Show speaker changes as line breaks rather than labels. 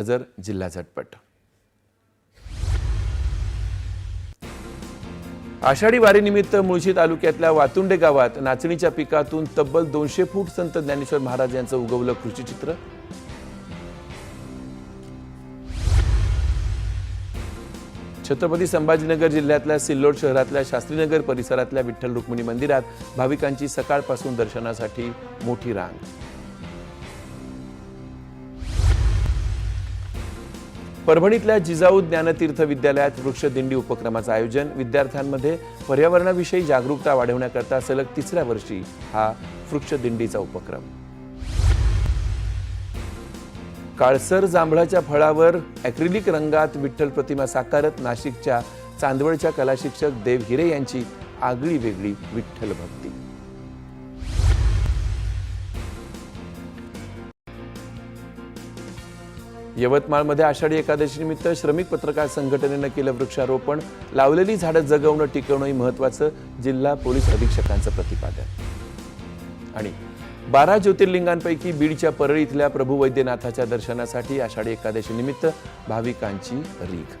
नजर जिल्हा झटपट. आषाढी वारीनिमित्त मुळशी तालुक्यातल्या वातुंडे गावात नाचणीच्या पिकातून तब्बल दोनशे फूट संत ज्ञानेश्वर महाराज यांचं उगवलं कृषीचित्र छत्रपती संभाजीनगर जिल्ह्यातल्या सिल्लोड शहरातल्या शास्त्रीनगर परिसरातल्या विठ्ठल रुक्मिणी मंदिरात भाविकांची सकाळपासून दर्शनासाठी मोठी रांग. परभणीतल्या जिजाऊ ज्ञानतीर्थ विद्यालयात वृक्षदिंडी उपक्रमाचं आयोजन. विद्यार्थ्यांमध्ये पर्यावरणाविषयी जागरूकता वाढवण्याकरता सलग तिसऱ्या वर्षी हा वृक्षदिंडीचा उपक्रम. काळसर जांभळाच्या फळावर ॲक्रिलिक रंगात विठ्ठल प्रतिमा साकारत नाशिकच्या चांदवडच्या कलाशिक्षक देव हिरे यांची आगळी वेगळी विठ्ठल भक्ती. यवतमाळमध्ये आषाढी एकादशीनिमित्त श्रमिक पत्रकार संघटनेनं केलं वृक्षारोपण. लावलेली झाडं जगवणं टिकवणंही महत्वाचं जिल्हा पोलीस अधीक्षकांचं प्रतिपादन. आणि बारा ज्योतिर्लिंगांपैकी बीडच्या परळी इथल्या प्रभू वैद्यनाथाच्या दर्शनासाठी आषाढी एकादशीनिमित्त भाविकांची रीघ.